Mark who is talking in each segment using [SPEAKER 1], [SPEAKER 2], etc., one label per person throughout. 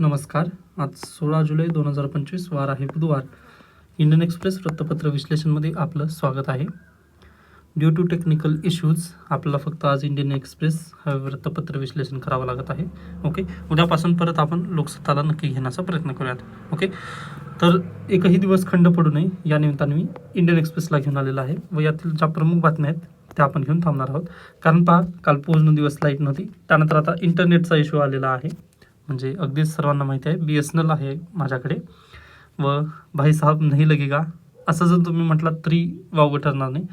[SPEAKER 1] नमस्कार. आज सोळा जुलै दोन हजार पंचवीस वार आहे बुधवार. इंडियन एक्सप्रेस वृत्तपत्र विश्लेषणमध्ये आपलं स्वागत आहे. ड्यू टू टेक्निकल इश्यूज आपल्याला फक्त आज इंडियन एक्सप्रेस हा वृत्तपत्र विश्लेषण करावं लागत आहे. ओके उद्यापासून परत आपण लोकसत्ताला नक्की घेण्याचा प्रयत्न करूयात. ओके तर एकही दिवस खंड पडू नये या निमित्ताने मी इंडियन एक्सप्रेसला घेऊन आलेला आहे व यातील ज्या प्रमुख बातम्या आहेत त्या आपण घेऊन थांबणार आहोत. कारण पहा काल पूर्ण दिवस लाइट नव्हती. त्यानंतर आता इंटरनेटचा इश्यू आलेला आहे. म्हणजे अगदीच सर्वांना माहिती आहे. बी एस एन एल आहे माझ्याकडे. व भाईसाहेब नाही लगेगा. असं जर तुम्ही म्हटलात तरी वावगं ठरणार नाही.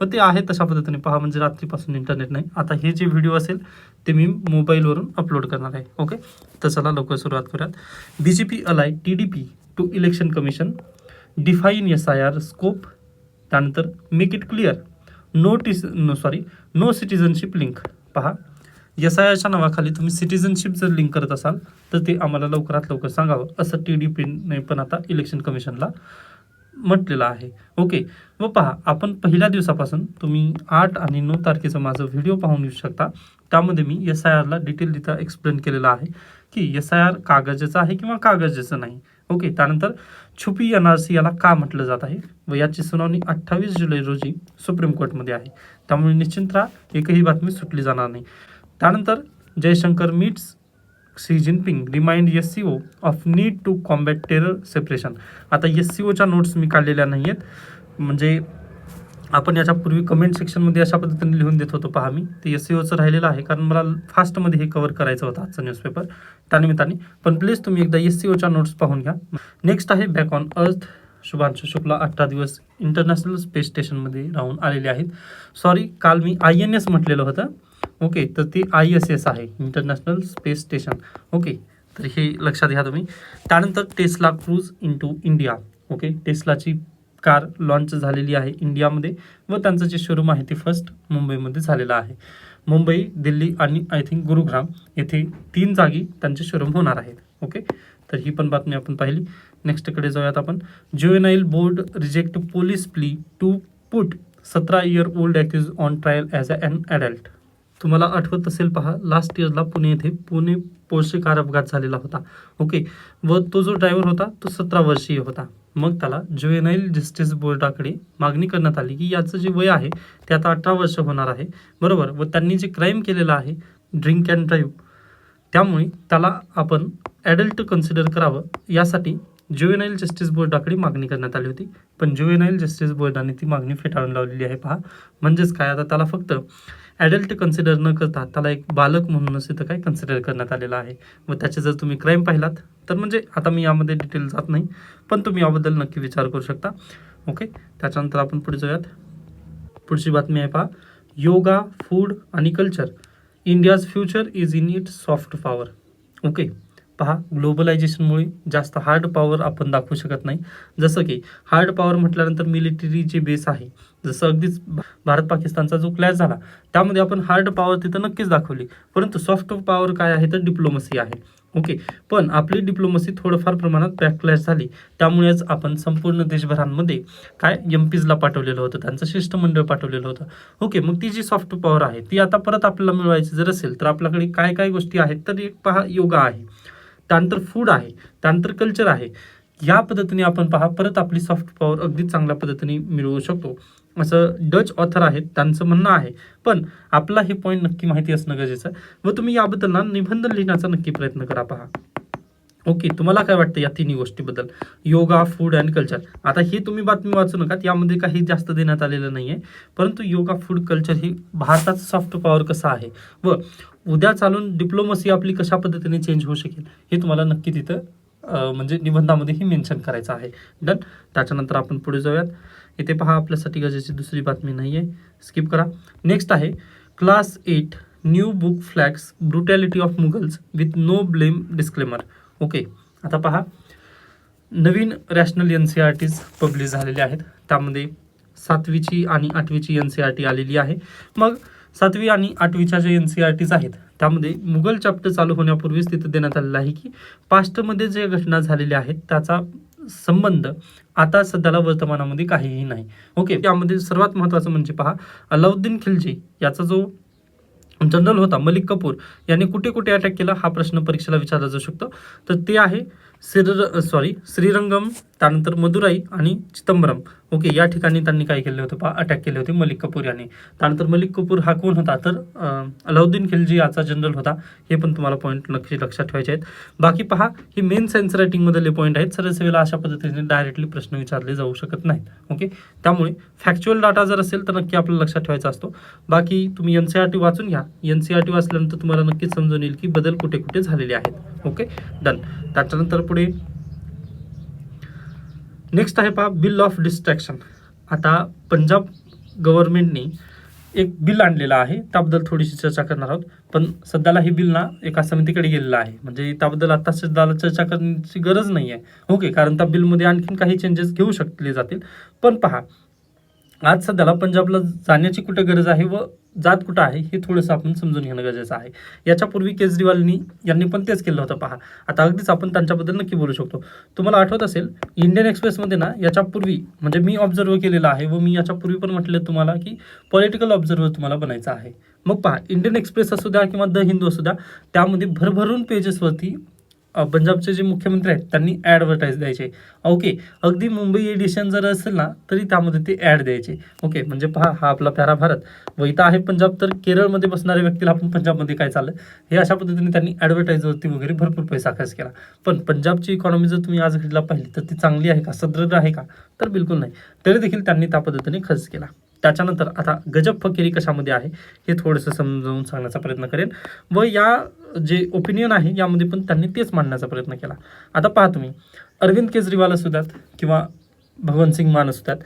[SPEAKER 1] व ते आहे तशा पद्धतीने. पहा म्हणजे रात्रीपासून इंटरनेट नाही. आता हे जे व्हिडिओ असेल ते मी मोबाईलवरून अपलोड करणार आहे. ओके तर चला लवकर सुरुवात करूयात. B J P ally T D P to election commission define S I R scope त्यानंतर make it clear notice no sorry no citizenship link पहा. एस आय आरच्या नावाखाली तुम्ही सिटिझनशिप जर लिंक करत असाल तर ते आम्हाला लवकरात लवकर सांगावं. असं टी डी पीने पण आता इलेक्शन कमिशनला म्हटलेलं आहे. ओके व पहा आपण पहिल्या दिवसापासून तुम्ही आठ आणि नऊ तारखेचं माझं व्हिडिओ पाहून येऊ शकता. त्यामध्ये मी एस आय आरला डिटेल तिथं एक्सप्लेन केलेलं आहे की एस आय आर कागजाचं आहे किंवा कागजाचं नाही. ओके त्यानंतर छुपी एन आर सी याला का म्हटलं जात आहे? व याची सुनावणी अठ्ठावीस जुलै रोजी सुप्रीम कोर्टमध्ये आहे. त्यामुळे निश्चिंत राहा एकही बातमी सुटली जाणार नाही. त्यानंतर Jaishankar meets Xi Jinping remind S C O of need to combat terror separation आता एस सी ओच्या नोट्स मी काढलेल्या नाही आहेत म्हणजे आपण याच्यापूर्वी कमेंट सेक्शनमध्ये अशा पद्धतीने लिहून देत होतो पहा मी. ते एस सी ओचं राहिलेलं आहे कारण मला फास्टमध्ये हे कवर करायचं होतं आजचं न्यूजपेपर त्यानिमित्ताने पण प्लीज तुम्ही एकदा एस सी ओच्या नोट्स पाहून घ्या. नेक्स्ट आहे back on earth Shubhanshu Shukla अठरा दिवस इंटरनॅशनल स्पेस स्टेशनमध्ये राहून आलेले आहेत. सॉरी काल मी आय एन एस म्हटलेलं होतं. ओके तर ते आय एस एस आहे इंटरनॅशनल स्पेस स्टेशन ओके तर हे लक्षात घ्या तुम्ही. त्यानंतर Tesla cruise into India okay टेस्लाची car launch झालेली आहे इंडियामध्ये व त्यांचं जे शोरूम आहे ते फर्स्ट मुंबईमध्ये झालेलं आहे. मुंबई दिल्ली आणि आय थिंक गुरुग्राम येथे तीन जागी त्यांचे शोरूम होणार आहेत. ओके तर ही पण बातमी आपण पाहिली. नेक्स्टकडे जाऊयात आपण. Juvenile board reject police plea to put सतरा year old accused on trial as a an adult तुम्हाला आठवत असेल पहा लास्ट इयरला पुणे येथे पुणे पोर्शे कार अपघात झालेला होता. ओके व तो जो ड्रायव्हर होता तो सतरा वर्षीय होता. मग त्याला ज्युएनाईल जस्टिस बोर्डाकडे मागणी करण्यात आली की याचं जे वय आहे ते आता अठरा वर्ष होणार आहे. बरोबर? व त्यांनी जे क्राईम केलेलं आहे ड्रिंक अँड ड्राईव्ह त्यामुळे त्याला आपण ॲडल्ट कन्सिडर करावं यासाठी ज्युएनाईल जस्टिस बोर्डाकडे मागणी करण्यात आली होती. पण ज्युएनाईल जस्टिस बोर्डाने ती मागणी फेटाळून लावलेली आहे पहा. म्हणजेच काय? आता त्याला फक्त ॲडल्ट कन्सिडर न करता त्याला एक बालक म्हणूनच इथं काय कन्सिडर करण्यात आलेलं आहे. व त्याचे जर तुम्ही क्राईम पाहिलात तर म्हणजे आता मी यामध्ये डिटेल जात नाही पण तुम्ही याबद्दल नक्की विचार करू शकता. ओके त्याच्यानंतर आपण पुढे जाऊयात. पुढची बातमी आहे पहा. योगा फूड आणि culture India's future is in it soft power okay पहा ग्लोबलायझेशनमुळे जास्त हार्ड पॉवर आपण दाखवू शकत नाही. जसं की हार्ड पॉवर म्हटल्यानंतर मिलिटरी जे बेस आहे. जसं अगदीच भारत पाकिस्तानचा जो क्लॅश झाला त्यामध्ये आपण हार्ड पॉवर तिथं नक्कीच दाखवली. परंतु सॉफ्ट पॉवर काय आहे? तर डिप्लोमसी आहे. ओके पण आपली डिप्लोमसी थोडंफार प्रमाणात बॅकक्लॅश झाली. त्यामुळेच आपण संपूर्ण देशभरांमध्ये काय एम पीजला पाठवलेलं होतं? त्यांचं शिष्टमंडळ पाठवलेलं होतं. ओके मग ती जी सॉफ्ट पॉवर आहे ती आता परत आपल्याला मिळवायची जर असेल तर आपल्याकडे काय काय गोष्टी आहेत? तर एक पहा योगा आहे. त्यानंतर फूड आहे त्यानंतर कल्चर आहे. या पद्धतीने आपण पहा परत आपली सॉफ्ट पॉवर अगदी चांगल्या पद्धतीने मिळवू शकतो. असं डच ऑथर आहेत त्यांचं म्हणणं आहे. पण आपला हे पॉईंट नक्की माहिती असणं गरजेचं आहे. व तुम्ही याबद्दल ना निबंध लिहिण्याचा नक्की प्रयत्न करा पहा. ओके तुम्हाला काय वाटतं या तिन्ही गोष्टीबद्दल? योगा फूड अँड कल्चर आता ही तुम्ही बातमी वाचू नका यामध्ये काही जास्त देण्यात आलेलं नाही आहे परंतु योगा फूड कल्चर ही भारताचं सॉफ्ट पॉवर कसं आहे? व उद्या चालून डिप्लोमसी आपली कशा पद्धतीने चेंज होऊ शकेल? हे तुम्हाला नक्की तिथं म्हणजे निबंधामध्येही मेन्शन करायचं आहे. डन त्याच्यानंतर आपण पुढे जाऊयात. इथे पहा आपल्यासाठी गरजेची दुसरी बातमी नाही आहे स्किप करा. नेक्स्ट आहे class eight new book flags brutality of Mughals with no blame disclaimer okay. आता पहा. नवीन rational N C R Ts publish झालेले आहेत. त्यामध्ये सातवीची आणि आठवीची एन सी आर टी आलेली आहे. मग सातवी आणि आठवीच्या जे एन सी आर टीज आहेत त्यामध्ये मुघल चॅप्टर चालू होण्यापूर्वीच तिथं देण्यात आलेलं आहे की पास्टमध्ये जे घटना झालेल्या आहेत त्याचा संबंध आता सध्याला वर्तमानामध्ये काहीही नाही. ओके. यामध्ये सर्वात महत्त्वाचं म्हणजे पहा अलाउद्दीन खिलजी याचा जो जनरल होता मलिक कपूर. यांनी कुठे कुठे अटॅक केला हा प्रश्न परीक्षेला विचारला जाऊ शकतो. तर ते आहे श्रीर सॉरी श्रीरंगम त्यानंतर मदुराई आणि चिदंबरम. ओके या ठिकाणी त्यांनी काय केले होते पहा अटॅक केले होते मलिक कपूर यांनी. त्यानंतर मलिक कपूर हा कोण होता? तर अलाउद्दीन खिलजी याचा जनरल होता. हे पण तुम्हाला पॉईंट नक्की लक्षात ठेवायचे आहेत. बाकी पहा हे मेन सायन्स रायटिंगमधले पॉईंट आहेत. सर सेवेला अशा पद्धतीने डायरेक्टली प्रश्न विचारले जाऊ शकत नाहीत. ओके त्यामुळे फॅक्च्युअल डाटा जर असेल तर नक्की आपल्याला लक्षात ठेवायचा असतो. बाकी तुम्ही एन सी आर टी वाचून घ्या. एन सी आर टी वाचल्यानंतर तुम्हाला नक्कीच समजून येईल की बदल कुठे कुठे झालेले आहेत. ओके डन त्याच्यानंतर पुढे नेक्स्ट आहे पहा बिल ऑफ डिस्ट्रॅक्शन आता पंजाब गव्हर्नमेंटने एक बिल आणलेलं आहे. त्याबद्दल थोडीशी चर्चा करणार आहोत. पण सध्याला हे बिल ना एका समितीकडे गेलेलं आहे. म्हणजे त्याबद्दल आता सध्याला चर्चा करण्याची गरज नाही आहे ओके कारण त्या बिलमध्ये आणखीन काही चेंजेस घेऊ शकले जातील. पण पहा आज सध्याला पंजाबला जाण्याची कुठे गरज आहे व जात कुठं आहे हे थोडंसं आपण समजून घेणं गरजेचं आहे. याच्यापूर्वी केजरीवालनी यांनी पण तेच केलं होतं पहा. आता अगदीच आपण त्यांच्याबद्दल नक्की बोलू शकतो. तुम्हाला आठवत असेल इंडियन एक्सप्रेसमध्ये ना याच्यापूर्वी म्हणजे मी ऑब्झर्व केलेलं आहे व मी याच्यापूर्वी पण म्हटलं तुम्हाला की पॉलिटिकल ऑब्झर्वर तुम्हाला बनायचं आहे. मग पहा इंडियन एक्सप्रेस असू द्या किंवा द हिंदू असू द्या त्यामध्ये भरभरून पेजेसवरती पंजाबचे जे मुख्यमंत्री आहेत त्यांनी ॲडव्हर्टाईज द्यायचे. ओके अगदी मुंबई एडिशन जर असेल ना तरी त्यामध्ये ते ॲड द्यायचे. ओके म्हणजे पहा हा आपला प्यारा भारत. व इथं आहे पंजाब तर केरळमध्ये बसणाऱ्या व्यक्तीला आपण पंजाबमध्ये काय चाललं हे अशा पद्धतीने त्यांनी ॲडव्हर्टाईजवरती वगैरे भरपूर पैसा खर्च केला. पण पंजाबची इकॉनॉमी जर तुम्ही आज घडीला पाहिली तर ती चांगली आहे का? सदृढ आहे का? तर बिलकुल नाही. तरी देखील त्यांनी त्या पद्धतीने खर्च केला. त्याच्यानंतर आता गजब फकिरी कशामध्ये आहे हे थोडंसं समजावून सांगण्याचा प्रयत्न करेन. व या जे ओपिनियन आहे यामध्ये पण त्यांनी तेच मांडण्याचा प्रयत्न केला. आता पहा तुम्ही अरविंद केजरीवाल असू द्यात किंवा भगवंतसिंग मान असू द्यात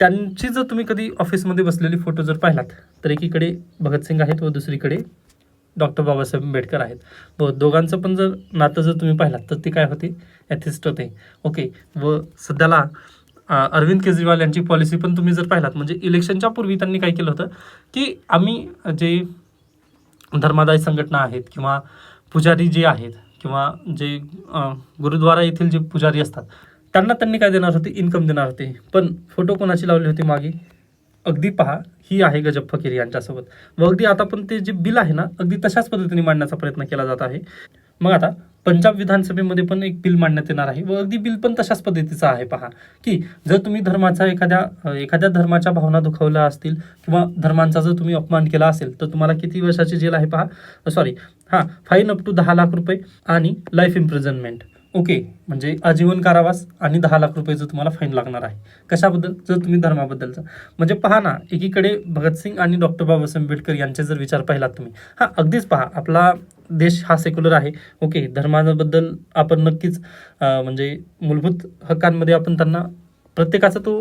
[SPEAKER 1] त्यांची जर तुम्ही कधी ऑफिसमध्ये बसलेली फोटो जर पाहिलात तर एकीकडे भगतसिंग आहेत व दुसरीकडे डॉक्टर बाबासाहेब आंबेडकर आहेत. व दोघांचं पण जर नातं जर तुम्ही पाहिलात तर ते काय होते? ॲथिस्ट होते. ओके व सध्याला अरविंद केजरीवाल यांची पॉलिसी पण तुम्ही जर पाहिलात म्हणजे इलेक्शनच्या पूर्वी त्यांनी काय केलं होतं की आम्ही जे धर्मादाय संघटना आहेत किंवा पुजारी जे आहेत किंवा जे गुरुद्वारा येथील जे पुजारी असतात त्यांना त्यांनी काय देणार होते? इन्कम देणार होते. पण फोटो कोणाची लावली होती मागे? अगदी पहा ही आहे गजब फकीर यांच्यासोबत. व अगदी आता पण ते जे बिल आहे ना अगदी तशाच पद्धतीने मांडण्याचा प्रयत्न केला जात आहे. मग आता पंजाब विधानसभेमध्ये पण एक बिल मांडण्यात येणार आहे. व अगदी बिल पण तशाच पद्धतीचं आहे पहा. की जर तुम्ही धर्माचा एखाद्या एखाद्या धर्माच्या भावना दुखवल्या असतील किंवा धर्मांचा जर तुम्ही अपमान केला असेल तर तुम्हाला किती वर्षाची जेल आहे पहा. सॉरी हां फाईन अप टू दहा लाख रुपये आणि लाईफ इम्प्रिझनमेंट ओके म्हणजे आजीवन कारावास आणि दहा लाख रुपयेचं तुम्हाला फाईन लागणार आहे. कशाबद्दल जर तुम्ही धर्माबद्दलचा. म्हणजे पहा ना एकीकडे भगतसिंग आणि डॉक्टर बाबासाहेब आंबेडकर यांचे जर विचार पाहिलात तुम्ही हां अगदीच पहा आपला देश हा सेक्युलर आहे. ओके धर्माबद्दल आपण नक्कीच म्हणजे मूलभूत हक्कांमध्ये आपण त्यांना प्रत्येकाचा तो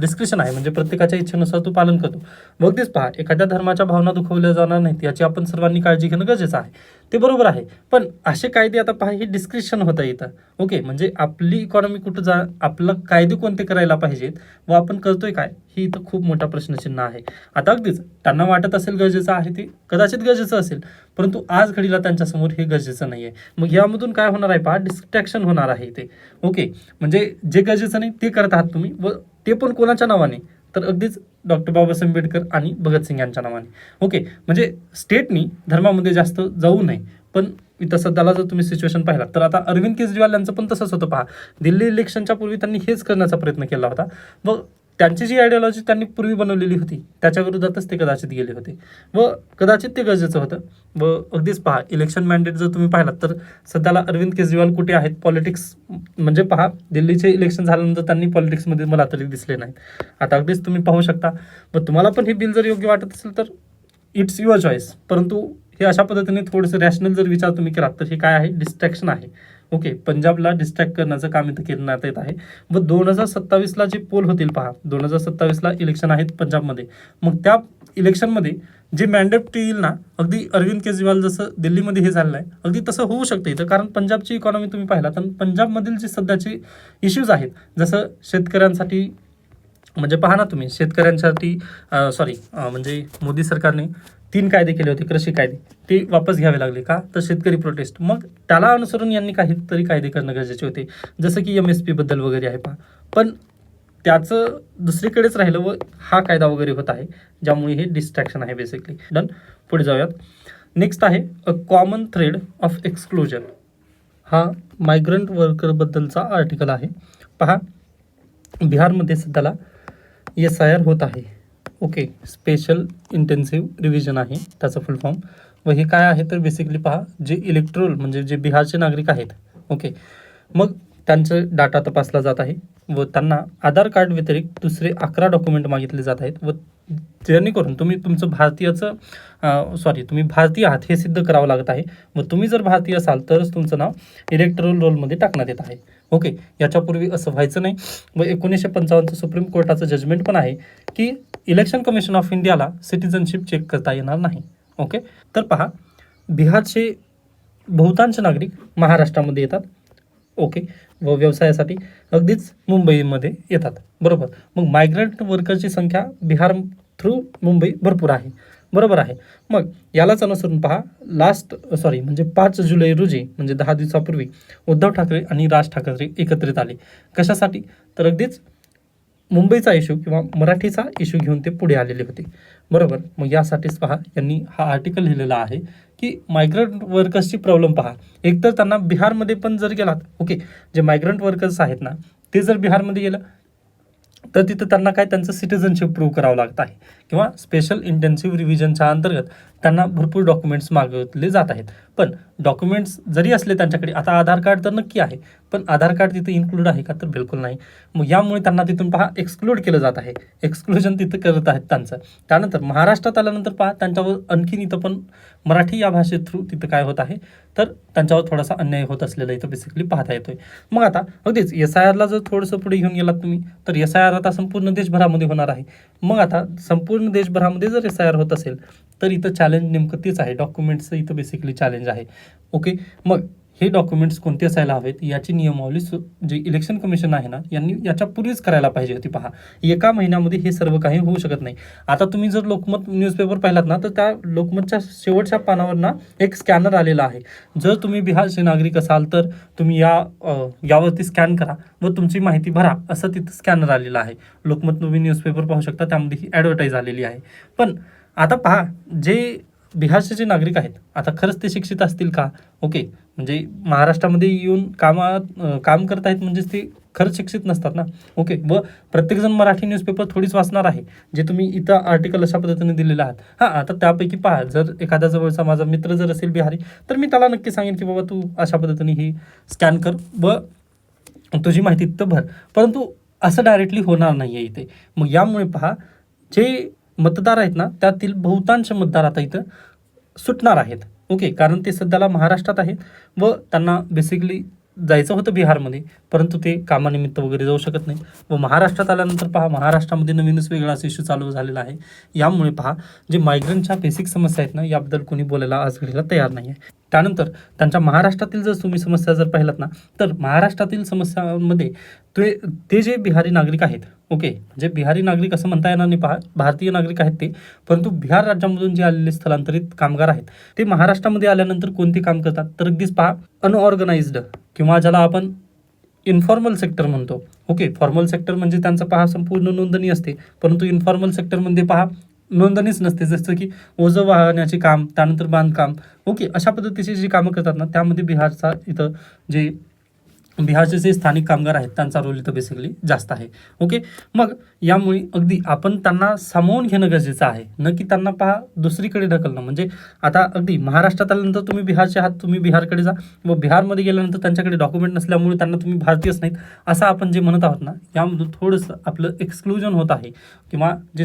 [SPEAKER 1] डिस्क्रिप्शन आहे. म्हणजे प्रत्येकाच्या इच्छेनुसार तो पालन करतो. मग तेच पहा एखाद्या धर्माच्या भावना दुखवल्या जाणार नाहीत याची आपण सर्वांनी काळजी घेणं गरजेचं आहे. ते बरोबर आहे. पण असे कायदे आता पहा हे डिस्क्रिप्शन होतं इथं. ओके म्हणजे आपली इकॉनॉमी कुठं जा आपलं कायदे कोणते करायला पाहिजेत? व आपण करतोय काय? ही इथं खूप मोठा प्रश्नचिन्ह आहे. आता अगदीच त्यांना वाटत असेल गरजेचं आहे ते कदाचित गरजेचं असेल. परंतु आज घडीला त्यांच्यासमोर हे गरजेचं नाही आहे मग यामधून काय होणार आहे पहा? डिस्ट्रॅक्शन होणार आहे इथे. ओके म्हणजे जे गरजेचं नाही ते करत आहात तुम्ही. व ते पण कोणाच्या नावाने? तर अगदीच डॉक्टर बाबासाहेब आंबेडकर आणि भगतसिंग यांच्या नावाने. ओके म्हणजे स्टेटनी धर्मामध्ये जास्त जाऊ नये पण इथं सध्याला जर तुम्ही सिच्युएशन पाहिला तर आता अरविंद केजरीवाल यांचं पण तसंच होतं पहा. दिल्ली इलेक्शनच्या पूर्वी त्यांनी हेच करण्याचा प्रयत्न केला होता. व त्यांची जी आयडियॉलॉजी त्यांनी पूर्वी बनवलेली होती त्याच्या विरोधातच ते कदाचित गेले होते. व कदाचित ते गरजेचं होतं. व अगदीच पहा इलेक्शन मॅन्डेट जर तुम्ही पाहिलात तर सध्याला अरविंद केजरीवाल कुठे आहेत? पॉलिटिक्स म्हणजे पहा दिल्लीचे इलेक्शन झाल्यानंतर त्यांनी पॉलिटिक्समध्ये मला तरी दिसले नाहीत. आता अगदीच तुम्ही पाहू शकता. व तुम्हाला पण हे बिल जर योग्य वाटत असेल तर इट्स युअर चॉईस परंतु हे अशा पद्धतीने थोडंसं रॅशनल जर विचार तुम्ही केलात तर हे काय आहे? डिस्ट्रॅक्शन आहे. ओके पंजाबला डिस्ट्रॅक्ट करण्याचं काम इथं करण्यात येत आहे. व दोन हजार सत्तावीसला जे पोल होतील पहा दोन हजार सत्तावीसला इलेक्शन आहेत पंजाबमध्ये. मग त्या इलेक्शनमध्ये जे मॅन्डेट येईल ना अगदी अरविंद केजरीवाल जसं दिल्लीमध्ये हे झालेलं आहे अगदी तसं होऊ शकतं इथं. कारण पंजाबची इकॉनॉमी तुम्ही पाहिला तर पंजाबमधील जे सध्याचे इश्यूज आहेत जसं शेतकऱ्यांसाठी म्हणजे पहा ना तुम्ही शेतकऱ्यांसाठी सॉरी म्हणजे मोदी सरकारने तीन कायदे केले होते कृषी कायदे. ते वापस घ्यावे लागले का? तर शेतकरी प्रोटेस्ट मग त्याला अनुसरून यांनी काहीतरी कायदे करणं गरजेचे होते. जसं की एम एस पीबद्दल वगैरे आहे पहा. पण त्याचं दुसरीकडेच राहिलं व हा कायदा वगैरे होत आहे ज्यामुळे हे डिस्ट्रॅक्शन आहे बेसिकली डन पुढे जाऊयात. नेक्स्ट आहे a common thread of exclusion हा मायग्रंट वर्करबद्दलचा आर्टिकल आहे. पहा. बिहारमध्ये सध्याला एस आय आर होत आहे. ओके स्पेशल इंटेन्सिव्ह रिव्हिजन आहे त्याचं फुल फॉर्म व हे काय आहे तर बेसिकली पहा जे इलेक्ट्रोल म्हणजे जे बिहारचे नागरिक आहेत ओके. मग त्यांचं डाटा तपासला जात आहे व त्यांना आधार कार्ड व्यतिरिक्त दुसरे अकरा डॉक्युमेंट मागितले जात आहेत व जेणेकरून तुम्ही तुमचं भारतीयाचं सॉरी तुम्ही भारतीय आहात हे सिद्ध करावं लागत आहे. व तुम्ही जर भारतीय असाल तरच तुमचं नाव इलेक्ट्रोल रोलमध्ये टाकण्यात येत आहे. ओके याच्यापूर्वी असं व्हायचं नाही. व एकोणीसशे पंचावन्नचं सुप्रीम कोर्टाचं जजमेंट पण आहे की इलेक्शन कमिशन ऑफ इंडियाला सिटिझनशिप चेक करता येणार नाही. ओके तर पहा बिहारचे बहुतांश नागरिक महाराष्ट्रामध्ये येतात. ओके व व्यवसायासाठी अगदीच मुंबईमध्ये येतात. बरोबर. मग मायग्रंट वर्करची संख्या बिहार थ्रू मुंबई भरपूर आहे. बरोबर आहे. मग यालाच अनुसरून पहा लास्ट सॉरी म्हणजे पाच जुलै रोजी म्हणजे दहा दिवसापूर्वी उद्धव ठाकरे आणि राज ठाकरे एकत्रित आले. कशासाठी? तर अगदीच मुंबईचा इश्यू किंवा मराठीचा इश्यू घेऊन ते पुढे आलेले होते. बरोबर? मग यासाठीच पहा यांनी हा आर्टिकल लिहिलेला आहे की मायग्रंट वर्कर्सची प्रॉब्लेम पहा. एकतर त्यांना बिहारमध्ये पण जर गेलात ओके जे मायग्रंट वर्कर्स आहेत ना ते जर बिहारमध्ये गेलं तर तिथं त्यांना काय त्यांचं सिटिझनशिप प्रूव्ह करावं लागत आहे. किंवा स्पेशल इंटेन्सिव्ह रिव्हिजनच्या अंतर्गत त्यांना भरपूर डॉक्युमेंट्स मागवले जात आहेत. पण डॉक्युमेंट्स जरी असले त्यांच्याकडे आता आधार कार्ड तर नक्की आहे पण आधार कार्ड तिथे इन्क्लूड आहे का तर बिलकुल नाही. मग यामुळे त्यांना तिथून पहा एक्सक्लूड केलं जात आहे. एक्सक्लुजन तिथं करत आहेत त्यांचं. त्यानंतर महाराष्ट्रात आल्यानंतर पहा त्यांच्यावर आणखीन इथं पण मराठी या भाषे थ्रू तिथं काय होत आहे तर त्यांच्यावर थोडासा अन्याय होत असलेला इथं बेसिकली पाहता येतोय. मग आता अगदीच एस आय आरला जर थोडंसं पुढे घेऊन गेलात तुम्ही तर एस आय आर आता संपूर्ण देशभरामध्ये होणार आहे. मग आता संपूर्ण देशभरामध्ये जर एस आय आर होत असेल तर इथं चॅलेंज नेमकं तेच आहे. डॉक्युमेंट्सचं इथं बेसिकली चॅलेंज आहे. ओके मग हे डॉक्युमेंट्स कोणते असायला हवेत? याची नियमावली सु जे इलेक्शन कमिशन आहे ना यांनी याच्यापूर्वीच करायला पाहिजे होती पहा. एका महिन्यामध्ये हे सर्व काही होऊ शकत नाही. आता तुम्ही जर लोकमत न्यूजपेपर पाहिलात ना तर त्या लोकमतच्या शेवटच्या पानावर ना एक स्कॅनर आलेला आहे. जर तुम्ही बिहारचे नागरिक असाल तर तुम्ही या यावरती स्कॅन करा व तुमची माहिती भरा असं तिथं स्कॅनर आलेलं आहे. लोकमत तुम्ही न्यूजपेपर पाहू शकता त्यामध्ये ही ॲडव्हर्टाईज आलेली आहे. पण आता पहा जे बिहारचे जे नागरिक आहेत आता खरंच ते शिक्षित असतील का? ओके म्हणजे महाराष्ट्रामध्ये येऊन कामात काम करत आहेत म्हणजेच ते खरंच शिक्षित नसतात ना? ओके व प्रत्येकजण मराठी न्यूजपेपर थोडीच वाचणार आहे जे तुम्ही इथं आर्टिकल अशा पद्धतीने दिलेलं आहात. हां आता त्यापैकी पहा जर एखाद्या जवळचा माझा मित्र जर असेल बिहारी तर मी त्याला नक्की सांगेन की बाबा तू अशा पद्धतीने ही स्कॅन कर व तुझी माहिती तिथं भर. परंतु असं डायरेक्टली होणार नाही आहे इथे. मग यामुळे पहा जे मतदार आहेत ना त्यातील बहुतांश मतदार आता इथं सुटणार आहेत. ओके कारण ते सध्याला महाराष्ट्रात आहेत व त्यांना बेसिकली जायचं होतं बिहारमध्ये परंतु ते कामानिमित्त वगैरे जाऊ शकत नाही. व महाराष्ट्रात आल्यानंतर पहा महाराष्ट्रामध्ये नवीनच वेगळाच इश्यू चालू झालेला आहे. यामुळे पहा जे मायग्रंटच्या बेसिक समस्या आहेत ना याबद्दल कोणी बोलायला आज घडीला तयार नाही आहे त्यानंतर त्यांच्या महाराष्ट्रातील जर तुम्ही समस्या जर पाहिलात ना तर महाराष्ट्रातील समस्यांमध्ये ते ते जे बिहारी नागरिक आहेत ओके म्हणजे बिहारी नागरिक असं म्हणता येणार नाही पहा भारतीय नागरिक आहेत ते परंतु बिहार राज्यामधून जे आलेले स्थलांतरित कामगार आहेत ते महाराष्ट्रामध्ये आल्यानंतर कोणते काम करतात? तर अगदीच पहा अनऑर्गनाइज्ड किंवा ज्याला आपण इन्फॉर्मल सेक्टर म्हणतो. ओके फॉर्मल सेक्टर म्हणजे त्यांचं पहा संपूर्ण नोंदणी असते परंतु इन्फॉर्मल सेक्टरमध्ये पहा नोंदणीच नसते. जसं की ओझं वाहण्याचे काम त्यानंतर बांधकाम. ओके अशा पद्धतीची जी कामं करतात ना त्यामध्ये बिहारचा इथं जे बिहारचे जे स्थानिक कामगार आहेत त्यांचा रोल इथं बेसिकली जास्त आहे. ओके मग यामुळे अगदी आपण त्यांना सामावून घेणं गरजेचं आहे. न की त्यांना पहा दुसरीकडे ढकलणं. म्हणजे आता अगदी महाराष्ट्रात आल्यानंतर तुम्ही बिहारचे आहात तुम्ही बिहारकडे जा. व बिहारमध्ये गेल्यानंतर त्यांच्याकडे डॉक्युमेंट नसल्यामुळे त्यांना तुम्ही भारतीयच नाहीत असं आपण जे म्हणत आहोत ना यामधून थोडंसं आपलं एक्सक्लुजन होत आहे. किंवा जे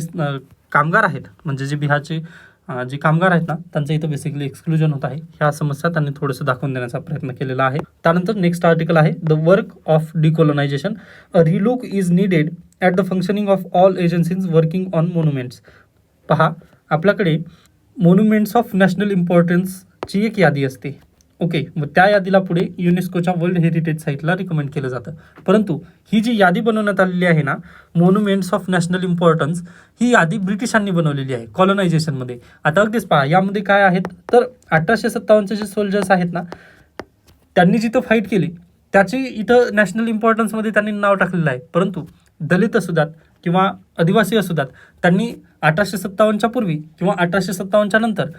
[SPEAKER 1] कामगार आहेत म्हणजे जे बिहारचे जे कामगार आहेत ना त्यांचं इथं बेसिकली एक्सक्लुजन होत आहे. ह्या समस्या त्यांनी थोडंसं दाखवून देण्याचा प्रयत्न केलेला आहे. त्यानंतर नेक्स्ट आर्टिकल आहे the work of decolonisation a relook is needed at the functioning of all agencies working on monuments पहा आपल्याकडे मोन्युमेंट्स ऑफ नॅशनल इम्पॉर्टन्सची एक यादी असते. ओके व त्या यादीला पुढे युनेस्कोच्या वर्ल्ड हेरिटेज साईटला रिकमेंड केलं जातं. परंतु ही जी यादी बनवण्यात आलेली आहे ना मोन्युमेंट्स ऑफ नॅशनल इम्पॉर्टन्स ही यादी ब्रिटिशांनी बनवलेली आहे कॉलोनायझेशनमध्ये आता अगदीच पहा यामध्ये काय आहेत? तर अठराशे सत्तावन्नचे जे सोल्जर्स आहेत ना त्यांनी जिथं फाईट केली त्याची इथं नॅशनल इम्पॉर्टन्समध्ये त्यांनी नाव टाकलेलं आहे. परंतु दलित असू किंवा आदिवासी असू त्यांनी अठराशे सत्तावन्नच्या पूर्वी किंवा अठराशे सत्तावन्नच्या नंतर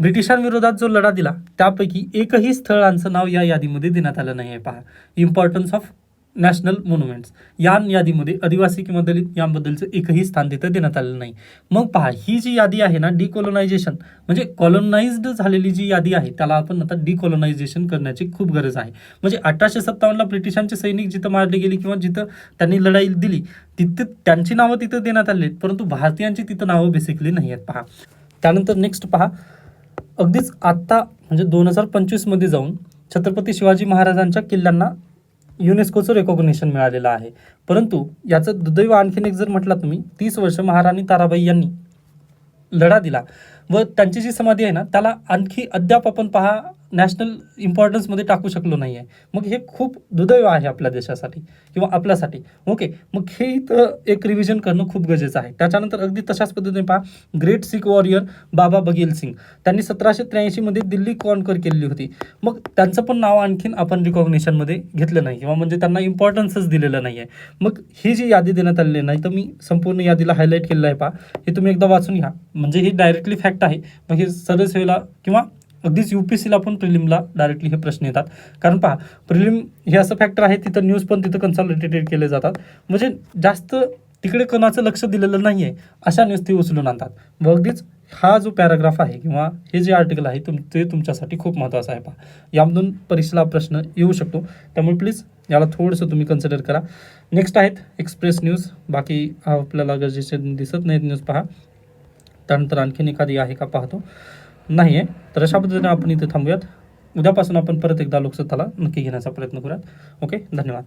[SPEAKER 1] ब्रिटिशांविरोधात जो लढा दिला त्यापैकी एकही स्थळांचं नाव या यादीमध्ये देण्यात आलं नाही आहे. पहा इम्पॉर्टन्स ऑफ नॅशनल मोन्युमेंट्स या यादीमध्ये आदिवासी किंवा दलित याबद्दलचं एकही स्थान तिथं देण्यात आलेलं नाही. मग पहा ही जी यादी आहे ना डिकॉलोनायझेशन म्हणजे कॉलोनाइज्ड झालेली जी यादी आहे त्याला आपण आता डिकॉलोनायझेशन करण्याची खूप गरज आहे. म्हणजे अठराशे सत्तावन्नला ब्रिटिशांचे सैनिक जिथं मारले गेले किंवा जिथं त्यांनी लढाई दिली तिथे त्यांची नावं तिथं देण्यात आली आहेत परंतु भारतीयांची तिथं नावं बेसिकली नाही आहेत. पहा त्यानंतर नेक्स्ट पहा अगदीच आत्ता म्हणजे दोन हजार पंचवीसमध्ये जाऊन छत्रपती शिवाजी महाराजांच्या किल्ल्यांना युनेस्कोचं रेकॉग्निशन मिळालेलं आहे. परंतु याचं दुर्दैव आणखीन एक जर म्हटलं तुम्ही तीस वर्ष महाराणी ताराबाई यांनी लढा दिला व त्यांची जी समाधी आहे ना त्याला आणखी अद्याप आपण पहा नॅशनल इम्पॉर्टन्समध्ये टाकू शकलो नाही आहे मग हे खूप दुर्दैव आहे आपल्या देशासाठी किंवा आपल्यासाठी. ओके मग हे इथं एक रिव्हिजन करणं खूप गरजेचं आहे. त्याच्यानंतर अगदी तशाच पद्धतीने पहा. ग्रेट सिख वॉरियर बाबा बघेल सिंग. त्यांनी सतराशे त्र्याऐंशीमध्ये दिल्ली कॉन्कर केलेली होती. मग त्यांचं पण नाव आणखीन आपण रिकॉग्निशनमध्ये घेतलं नाही किंवा म्हणजे त्यांना इम्पॉर्टन्सच दिलेलं नाही आहे मग ही जी यादी देण्यात आलेली नाही तर मी संपूर्ण यादीला हायलाईट केलेलं आहे पहा. हे तुम्ही एकदा वाचून घ्या. म्हणजे ही डायरेक्टली फॅक्ट आहे. मग हे सरळ किंवा अगदीच यू पी सीला पण प्रिलिमला डायरेक्टली हे प्रश्न येतात. कारण पहा प्रिलिम हे असं फॅक्टर आहे तिथं न्यूज पण तिथं कन्सॉलिडेटेड केले जातात. म्हणजे जास्त तिकडे कोणाचं लक्ष दिलेलं नाही आहे अशा न्यूज ते उचलून आणतात. मग अगदीच हा जो पॅराग्राफ आहे किंवा हे जे आर्टिकल आहे तुम ते तुमच्यासाठी खूप महत्त्वाचं आहे पहा. यामधून परीक्षेला प्रश्न येऊ शकतो. त्यामुळे प्लीज याला थोडंसं तुम्ही कन्सिडर करा. नेक्स्ट आहेत एक्सप्रेस न्यूज बाकी आपल्याला गरजेचे दिसत नाहीत न्यूज पहा. त्यानंतर आणखीन एखादी आहे का पाहतो. नाही आहे तर अशा पद्धतीने आपण इथे थांबूयात. उद्यापासून आपण परत एकदा लोकसत्ताला नक्की घेण्याचा प्रयत्न करूयात. ओके? धन्यवाद.